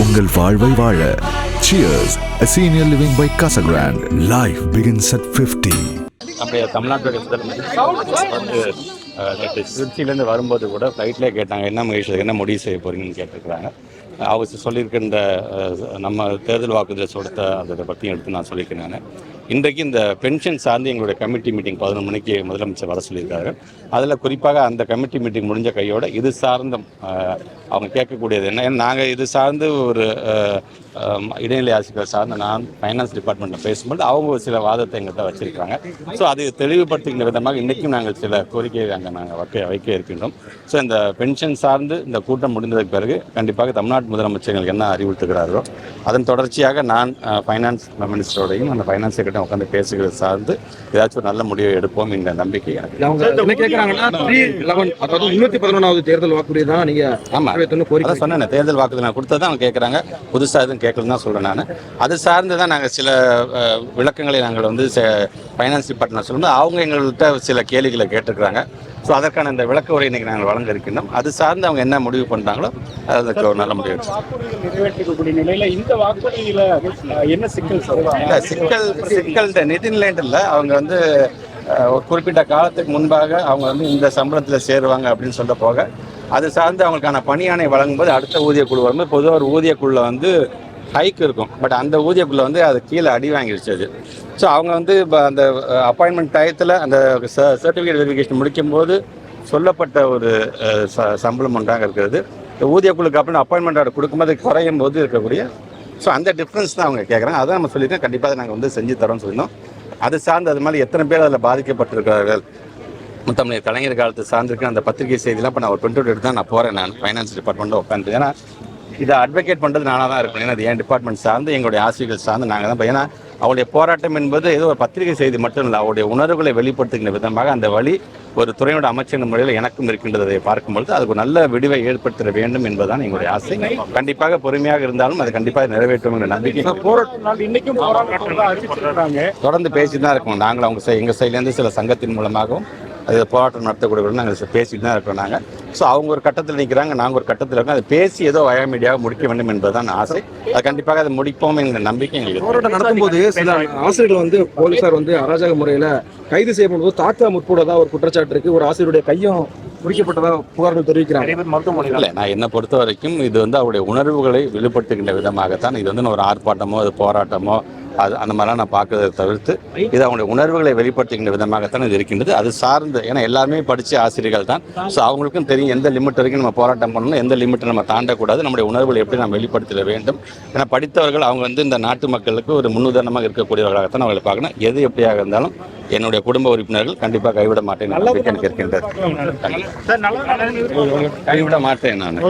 உங்கள் வாழ்வை வாழ. Cheers senior living by Casagrand life begins at 50 அப்படியே தமிழ்நாட்டுடைய வந்து நேற்று திருச்சியிலேருந்து வரும்போது கூட ஃப்ளைட்லேயே கேட்டாங்க என்ன மகிழ்ச்சி என்ன முடிவு செய்ய போறீங்கன்னு கேட்டிருக்கிறாங்க. அவர் சொல்லியிருக்கின்ற நம்ம தேர்தல் வாக்குறுதியில் சொடுத்த அதை பற்றியும் எடுத்து நான் சொல்லியிருக்கேன் நான். இன்றைக்கு இந்த பென்ஷன் சார்ந்து எங்களுடைய கமிட்டி மீட்டிங் பதினொன்று மணிக்கு முதலமைச்சர் வர சொல்லியிருக்காரு. அதில் குறிப்பாக அந்த கமிட்டி மீட்டிங் முடிஞ்ச கையோட இது சார்ந்த அவங்க கேட்கக்கூடியது என்ன? ஏன்னா நாங்கள் இது சார்ந்து ஒரு இடைநிலை ஆசிரியர் சார்ந்த நான் ஃபைனான்ஸ் டிபார்ட்மெண்ட்டில் பேசும்போது அவங்க ஒரு சில வாதத்தை எங்கள்கிட்ட வச்சுருக்காங்க ஸோ அது தெளிவுபடுத்துகின்ற விதமாக இன்றைக்கும் நாங்கள் சில கோரிக்கையை அங்கே நாங்கள் வைக்க வைக்க இருக்கின்றோம். ஸோ இந்த பென்ஷன் சார்ந்து இந்த கூட்டம் முடிந்ததுக்கு பிறகு கண்டிப்பாக தமிழ்நாட்டு முதலமைச்சர் எங்களுக்கு என்ன அறிவுறுத்துகிறார்களோ அதன் தொடர்ச்சியாக நான் ஃபைனான்ஸ் மினிஸ்டரோடையும் அந்த ஃபைனான்ஸ் செக்ரட்டரி உட்காந்து பேசுகிறது சார்ந்து ஏதாச்சும் ஒரு நல்ல முடிவை எடுப்போம் என்ற நம்பிக்கை எனக்கு. அவங்க என்ன கேக்குறாங்கன்னா த்ரீ லெவன் அதாவது முன்னூத்தி பதினொன்றாவது தேர்தல் வாக்குறுதி தான் நீங்க ஆமா. நிறைவேற்றணும்னு கோரிக்கை அதான் சொன்னேன் தேர்தல் வாக்குறுதி நான் கொடுத்தது அவங்க கேட்குறாங்க புதுசாக எதுவும் கேட்கலன்னு தான் சொல்கிறேன் நான். அது சார்ந்து தான் நாங்கள் சில விளக்கங்களை நாங்கள் வந்து ஃபைனான்ஸ் டிபார்ட்மெண்ட் சொல்லும்போது அவங்க எங்கள்கிட்ட சில கேள்விகளை கேட்டிருக்கிறாங்க. ஸோ அதற்கான இந்த விளக்க உரை இன்னைக்கு நாங்கள் வழங்க இருக்கின்றோம் அது சார்ந்து அவங்க என்ன முடிவு பண்ணுறாங்களோ அதுக்கு ஒரு நல்ல முடிவு நிறைவேற்றக்கூடிய நிலையில இந்த வாக்குறுதியில என்ன சிக்கல் இல்ல, சிக்கல் சிக்கல் நிதிநிலைன்ட்டு இல்லை அவங்க வந்து ஒரு குறிப்பிட்ட காலத்துக்கு முன்பாக அவங்க வந்து இந்த சம்பளத்தில் சேருவாங்க அப்படின்னு சொல்ல போக அது சார்ந்து அவங்களுக்கான பணியாணை வழங்கும்போது அடுத்த ஊதிய குழு வரும்போது பொதுவாக ஒரு ஊதிய குழுல வந்து ஹைக் இருக்கும். பட் அந்த ஊதிய வந்து அது கீழே அடி வாங்கிடுச்சு அது. ஸோ அவங்க வந்து இப்போ அந்த அப்பாயின்மெண்ட் டயத்தில் அந்த சர்டிஃபிகேட் வெரிஃபிகேஷன் முடிக்கும்போது சொல்லப்பட்ட ஒரு ச- சம்பளம் ஒன்றாக இருக்கிறது. இந்த ஊதிய அப்புறம் அப்பாயின்மெண்ட் ஆர்டர் கொடுக்கும்போது குறையும் போது இருக்கக்கூடிய ஸோ அந்த டிஃப்ரென்ஸ் தான் அவங்க கேட்குறாங்க. அதான் நம்ம சொல்லியிருக்கோம். கண்டிப்பாக நாங்கள் வந்து செஞ்சு தரோம்னு சொல்லியிருந்தோம். அது சார்ந்து அது மாதிரி எத்தனை பேர் அதில் பாதிக்கப்பட்டிருக்கிறார்கள்? முத்தமிழர் கலைஞர் காலத்தை சார்ந்திருக்க அந்த பத்திரிகை செய்திலாம் இப்போ நான் ஒரு ப்ரிண்ட் எடுத்து தான் நான் போகிறேன் நான் ஃபைனான்ஸ் டிபார்ட்மெண்ட்டில் உட்காந்து ஏன்னா இதை அட்வொகேட் பண்ணுறது நானாக தான் இருக்கணும். ஏன்னா அது என் டிபார்ட்மெண்ட் சார்ந்து எங்களுடைய ஆசிரியர்கள் சார்ந்து நாங்கள் தான். ஏன்னா அவருடைய போராட்டம் என்பது ஏதோ ஒரு பத்திரிகை செய்தி மட்டும் இல்லை அவருடைய உணர்வுகளை வெளிப்படுத்துகின்ற விதமாக அந்த வழி ஒரு துறையோட அமைச்சர் முறையில் எனக்கும் இருக்கின்றதை பார்க்கும்பொழுது அதுக்கு ஒரு நல்ல விடிவை ஏற்படுத்த வேண்டும் என்பதுதான் எங்களுடைய ஆசை. கண்டிப்பாக பொறுமையாக இருந்தாலும் அது கண்டிப்பாக நிறைவேற்றும் என்ற நம்பிக்கை. தொடர்ந்து பேசிட்டு தான் இருக்கோம். நாங்கள் அவங்க சை- எங்க சைட்லேருந்து சில சங்கத்தின் மூலமாகவும் அது போராட்டம் நடத்தக்கூடிய நாங்கள் பேசிட்டு தான் இருக்கோம் நாங்கள் ஸோ அவங்க ஒரு கட்டத்தில் நிற்கிறாங்க நாங்கள் ஒரு கட்டத்தில் இருக்கோம். அதை பேசி ஏதோ வயமீடியாக முடிக்க வேண்டும் என்பதுதான் ஆசை. அது கண்டிப்பாக அதை முடிப்போம் என்ற நம்பிக்கை எங்களுக்கு இருக்கு. போராட்டம் நடத்தும்போது சில ஆசிரியர்கள் வந்து போலீசார் வந்து அராஜக முறையில கைது செய்யப்படும் போது தாக்க முற்போடதா ஒரு குற்றச்சாட்டு இருக்கு. ஒரு ஆசிரியருடைய கையும் குறிக்கப்பட்டதா புகார்கள் தெரிவிக்கிறாங்க. இல்லை நான் என்னை பொறுத்த வரைக்கும் இது வந்து அவருடைய உணர்வுகளை வெளிப்படுத்துகின்ற விதமாகத்தான் இது வந்து ஒரு ஆர்ப்பாட்டமோ அது போராட்டமோ அது அந்த மாதிரிலாம் நான் பார்க்கறதை தவிர்த்து இது அவங்களுடைய உணர்வுகளை வெளிப்படுத்துகின்ற விதமாகத்தான் இது இருக்கின்றது. அது சார்ந்து ஏன்னா எல்லாருமே படித்த ஆசிரியர்கள் தான். ஸோ அவங்களுக்கும் தெரியும் எந்த லிமிட் வரைக்கும் நம்ம போராட்டம் பண்ணணும் எந்த லிமிட்டை நம்ம தாண்டக்கூடாது. நம்முடைய உணர்வுகளை எப்படி நம்ம வெளிப்படுத்திட வேண்டும். ஏன்னா படித்தவர்கள் அவங்க வந்து இந்த நாட்டு மக்களுக்கு ஒரு முன்னுதாரணமாக இருக்கக்கூடியவர்களாகத்தான் அவங்களை பார்க்கணும். எது எப்படியாக இருந்தாலும் என்னுடைய குடும்ப உறுப்பினர்கள் கண்டிப்பாக கைவிட மாட்டேன் நம்பிக்கை எனக்கு இருக்கின்றது. கைவிட மாட்டேன் நான்.